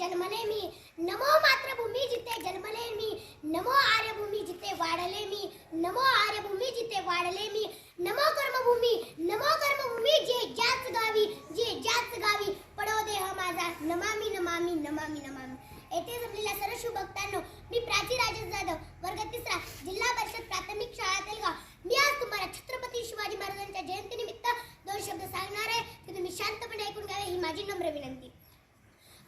जन्मले मी. नमो मातृभूमी जिथे जन्मले मी. नमो आर्यभूमी जिथे वाढले मी. नमो आर्यभूमी जिथे वाढले मी. नमो कर्मभूमी. नमो कर्मभूमी जे ज्याच गावी जे ज्याच गावी. पडो देह माझा. नमामी नमामी नमामी नमामी. येथे जमलेल्या सर्व शुभक्तांनो मी प्राची राजेश जाधव वर्ग तिसरा जिल्हा परिषद प्राथमिक शाळा तेलगाव. मी आज तुम्हाला छत्रपती शिवाजी महाराजांच्या जयंतीनिमित्त दोन शब्द सांगणार आहे. ते तुम्ही शांतपणे ऐकून घ्यावे ही माझी नम्र विनंती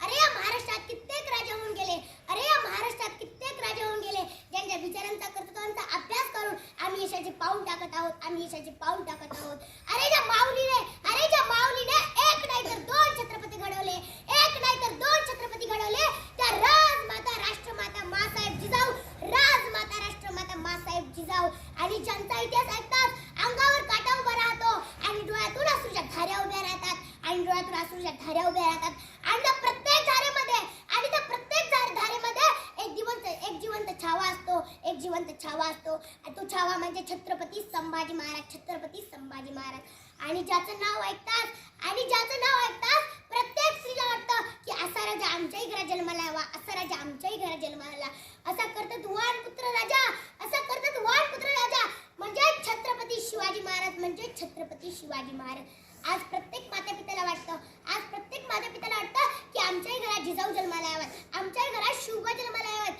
अरे या महाराष्ट्रात कित्येक राजा होऊन गेले. अरे या महाराष्ट्रात कित्येक राजा होऊन गेले. ज्यांच्या विचारांचा कर्तृत्वांचा अभ्यास करून आम्ही यशाचे पाऊल टाकत आहोत आम्ही यशाचे पाऊल टाकत आहोत. अरे ज्या माऊलीने अरे ज्या माऊलीने एक नाही तर दोन छत्रपती घडवले. एक नाही तर दोन छत्रपती घडवले. त्या राजमाता राष्ट्रमाता मासाहेब जिजाऊ राजमाता राष्ट्रमाता मासाहेब जिजाऊ. आणि ज्यांचा इतिहास ऐकतात अंगावर काटा उभा राहतो आणि डोळ्यातून असूच्या धाऱ्या उभ्या राहतात. आणि डोळ्यातून असूच्या धाऱ्या उभ्या राहतात आणि त्या प्रत्येक धारेमध्ये आणि त्या प्रत्येक धार- धारेमध्ये एक जिवंत एक जिवंत छावा असतो एक जिवंत छावा असतो आणि तो छावा म्हणजे छत्रपती संभाजी महाराज छत्रपती संभाजी महाराज. आणि ज्याचं नाव ऐकतात आणि ज्याचं नाव ऐकतात प्रत्येक स्त्रीला वाटतं की असा राजा आमच्याही घरात जन्माला यावा असा राजा आमच्याही घरात जन्माला असा करतात वाण पुत्र राजा असा करतात वाण पुत्र राजा. म्हणजे छत्रपती शिवाजी महाराज म्हणजे छत्रपती शिवाजी महाराज. आज प्रत्येक माता पित्याला वाटतं आज प्रत्येक माता पित्याला वाटतं की आमच्याही घरात जिजाऊ जन्माला याव्यात आमच्याही घरात शिवबा जन्माला याव्यात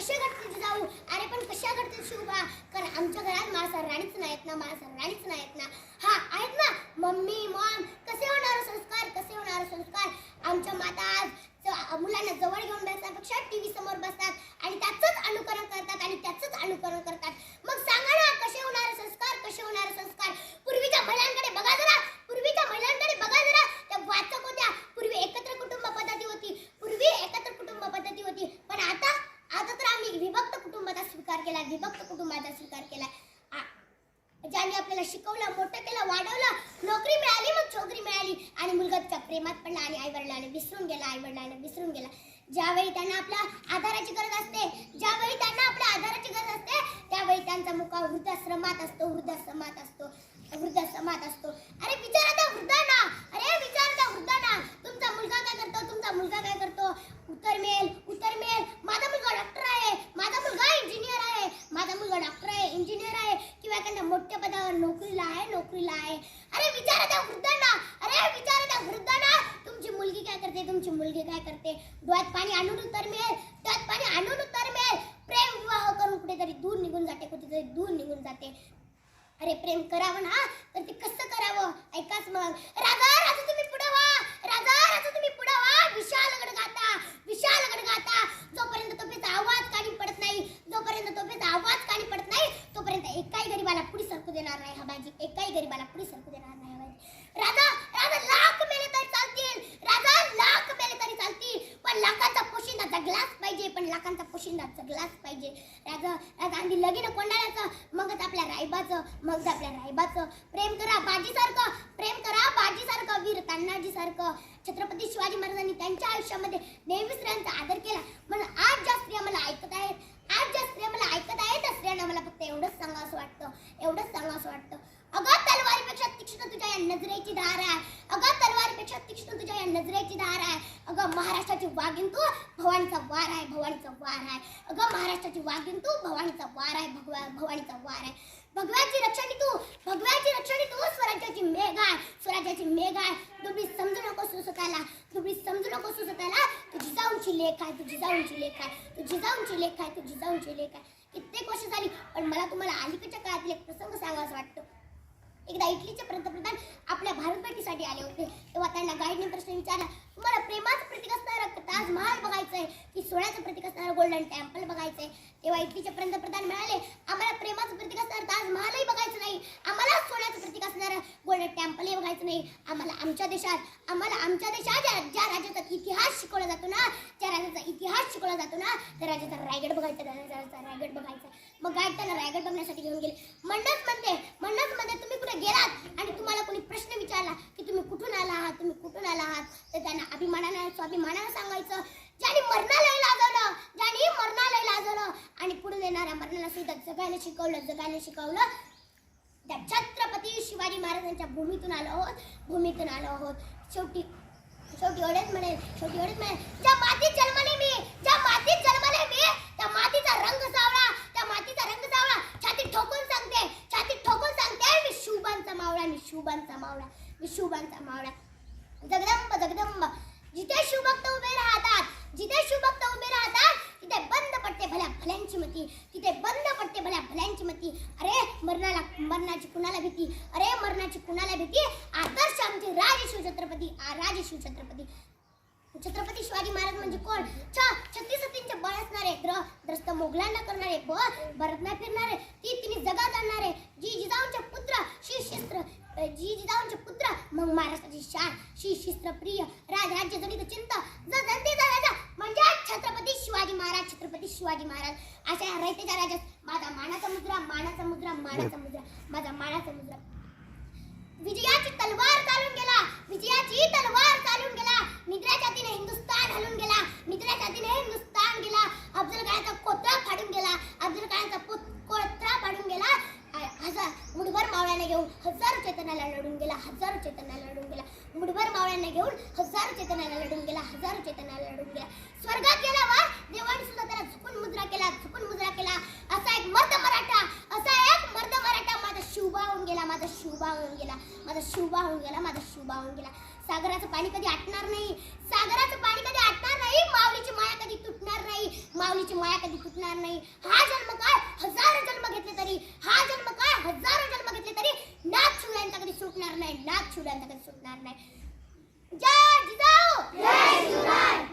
कशा घडते जाऊ अरे पण कशा घडते शिवबा कारण आमच्या घरात माझा राणीच नाहीत ना माझा राणीच नाहीत ना. हा आहेत ना? मम्मी मॉम कसे होणार हो संस्कार? कसे होणार हो संस्कार? आमच्या माता आज मुलांना जवळ घेऊन बसण्यापेक्षा टीव्ही समोर बसतात आणि त्याचंच अनुकरण करतात आणि त्याचंच अनुकरण करतात. मग सांगा ना कसे होणार हो संस्कार? कसे होणार संस्कार? पूर्वीच्या भल्यांकडे आ- आपल्याला शिकवलं मोठं केलं वाढवलं. नोकरी मिळाली मग छोकरी मिळाली. आणि मुलगा तिच्या प्रेमात पडला आणि आई वडिलांना विसरून गेला आई वडिलांना विसरून गेला. ज्यावेळी त्यांना आपल्या आधाराची गरज असते ज्यावेळी त्यांना आपल्या आधाराची गरज असते त्यावेळी त्यांचा मुका वृद्धाश्रमात असतो वृद्धाश्रमात असतो वृद्धाश्रमात असतो अरे विचारा त्या वृद्धांना अरे विचारा त्या वृद्धांना तुमचा मुलगा काय करतो तुमचा मुलगा काय करतो उत्तर मिळेल उत्तर मिळेल माझा मुलगा डॉक्टर आहे माझा मुलगा इंजिनियर आहे माझा मुलगा डॉक्टर आहे इंजिनियर आहे किंवा एखाद्या मोठ्या पदावर नोकरीला आहे. अरे विचारा त्या वृद्धांना. अरे विचारा त्या वृद्धांना. तुमची मुलगी काय करते? तुमची मुलगी काय करते? डोळ्यात पाणी आणून उत्तर मिळेल. डोळ्यात पाणी आणून उत्तर मिळेल. प्रेम विवाह करून कुठेतरी दूर निघून जाते कुठेतरी दूर निघून जाते. अरे प्रेम करावं ना तर ते कसं करावं? ऐकाच मग. राजा राजा तुम्ही पुढे व्हा. राजा राजा तुम्ही पुढे व्हा. विशाल गडगाता विशाल गडगाता. जोपर्यंत तोफेचा आवाज कानी पडत नाही जोपर्यंत तोफेचा आवाज कानी पडत नाही तोपर्यंत एकाही गरीबाला पुढे सरकू देणार नाही हा बाजी एकाही गरीबाला पुढे सरकू देणार नाही हा राजा राजा लाख मेले तरी चालतील. राजा लाख मेले तरी चालतील. पण लाखांचा पोशिंदा जगलाच पाहिजे पण लाखांचा पोशिंदा जगलाच पाहिजे. राजा राजा आणि लगीन कोंडाळ्याचं मगच आपल्या रायबाचं मग आपल्या रायबाचं. प्रेम करा बाजीसारखं प्रेम करा बाजीसारखं वीर तान्हाजीसारखं. छत्रपती शिवाजी महाराजांनी त्यांच्या आयुष्यामध्ये नेहमी स्त्रियांचा आदर केला. म्हणून आज ज्या स्त्रिया मला ऐकत आहेत आज ज्या स्त्रिया मला ऐकत आहेत त्या स्त्रियांना मला फक्त एवढंच सांगा असं वाटतं एवढंच सांगा असं वाटतं अगं तलवारीपेक्षा तीक्ष्ण तुझ्या या नजरेची धार आहे अगं तलवारीपेक्षा तीक्ष्ण तुझ्या या नजरेची धार आहे अगं महाराष्ट्राची वाघीण तू भवानीचा वार आहे भवानीचा वार आहे अगं महाराष्ट्राची वाघीण तू भवानीचा वार आहे भगवा भवानीचा वार आहे. भगव्याची रक्षणी तू. भगव्याची रक्षणी तू. स्वराज्याची मेघ आहे. स्वराज्याची मेघ आहे. तुम्ही समजू नको सुसताला. तुम्ही समजू नको सुसताला. तू जिजाऊंची लेख आहे तू जिजाऊंची लेख आहे. तू जिजाऊंची लेख आहे तू जिजाऊंची लेख आहे. कित्येक वर्ष झाली पण मला तुम्हाला अलीकडच्या काळातील एक प्रसंग सांगा असं वाटतं. एकदा इटलीचे पंतप्रधान आपल्या भारत भेटीसाठी आले होते. तेव्हा त्यांना गाईडने प्रश्न विचारला तुम्हाला प्रेमाचं प्रतीक असणारं ताजमहाल बघायचंय? की सोन्याचं प्रतीक असणारं गोल्डन टेम्पल बघायचंय? तेव्हा इटलीचे पंतप्रधान म्हणाले आम्हाला प्रेमाचं प्रतीक असणारं ताजमहालही बघायचं नाही. आम्हाला सोन्याचं प्रतीक असणारं गोल्डन टेम्पलही बघायचं नाही. आम्हाला आमच्या देशात आम्हाला आमच्या देशात ज्या ज्या राज्याचा इतिहास शिकवला जातो ना त्या राज्याचा इतिहास शिकवला जातो ना त्या राज्याचा रायगड बघायचा त्या राज्याचा रायगड बघायचा. मग गाईड त्यांना रायगड बघण्यासाठी घेऊन गेले. मंडच म्हणते मंडच म्हणते तुम्ही गेलात आणि तुम्हाला कोणी प्रश्न विचारला की तुम्ही कुठून आला आहात तुम्ही कुठून आला आहात तर त्यांना अभिमानानं स्वाभिमानानं सांगायचं ज्याने मरणालय लाजवलं ज्याने मरणालय लाजवलं आणि पुढे येणाऱ्या मरणाला सुद्धा जगायला शिकवलं जगायला शिकवलं. त्या छत्रपती शिवाजी महाराजांच्या भूमीतून आलो आहोत भूमीतून आलो आहोत. शेवटी शेवटी एवढेच म्हणेल शेवटी एवढेच म्हणेल ज्या माती जन्मले मी ज्या मातीत जन्मले मी त्या मातीचा रंग सावळा त्या मातीचा रंग सावळा छातीत ठोकून सांगते छातीत ठोकून सांगते मी शुभांचा मावळा मी शुभांचा मावळा मी शुभांचा मावळा जगदंब जगदंब जिथे शुभक्त उभे राहतात जिथे शुभक्त उभे राहतात तिथे बंद पडते भल्या भल्यांची मती तिथे बंद पडते भल्या भल्यांची मती अरे मरणाला मरणाची कुणाला भीती? अरे मरणाची कुणाला भीती? आदर्श आमचे राजे शिवछत्रपती आ राजे शिवछत्रपती. छत्रपती शिवाजी महाराज म्हणजे कोण? छ छत्तीस सतींचे बळ असणारे द्रस्त मोगलांना करणारे ब भरतना फिरणारे ती तिने जगात आणणारे जी जिजाऊंचे पुत्र श्री शिस्त्र जी जिजाऊंचे पुत्र मग महाराष्ट्राची शान श्री शिस्त्र प्रिय राज राज्य जनित चिंत म्हणजे छत्रपती शिवाजी महाराज छत्रपती शिवाजी महाराज. अशा या रयतेच्या मानाचा मुद्रा मानाचा मुद्रा मानाचा मुद्रा. माझा मानाचा मुद्रा. विजयाची तलवार चालून गेला. विजयाची तलवार चालून गेला. निद्राच्या तिने हिंदुस्तान हलून गेला. निद्राच्या तिने हिंदुस्तान गेला. अफजल खानाचा कोत्रा फाडून गेला. अफजल खानाचा कोत्रा फाडून गेला. हजार मुठभर मावळ्याने घेऊन हजारो चेतनाला लढून गेला. हजारो चेतनाला लढून गेला. मुठभर मावळ्याने घेऊन हजारो चेतनाला लढून गेला. हजारो चेतनाला लढून गेला. स्वर्गात गेला वा. देवाने सुद्धा त्याला झुकून मुद्रा केला. झुकून मुद्रा केला. एक मर्द मराठा. असा एक मर्द मराठा माझा शुभा होऊन गेला माझा शुभा होऊन गेला माझा शुभा होऊन गेला माझा शुभा होऊन गेला. सागराचं पाणी कधी आटणार नाही. सागराचं पाणी कधी आटणार नाही. माऊलीची माया कधी तुटणार नाही. माऊलीची माया कधी तुटणार नाही. हा जन्म काय? हजारो जन्म घेतले तरी. हा जन्म काय? हजारो जन्म घेतले तरी नाथ छुड्यांचा कधी सुटणार नाही. नाथ छुड्यांचा कधी सुटणार नाही. जय जिजाऊ! जय शिवराय!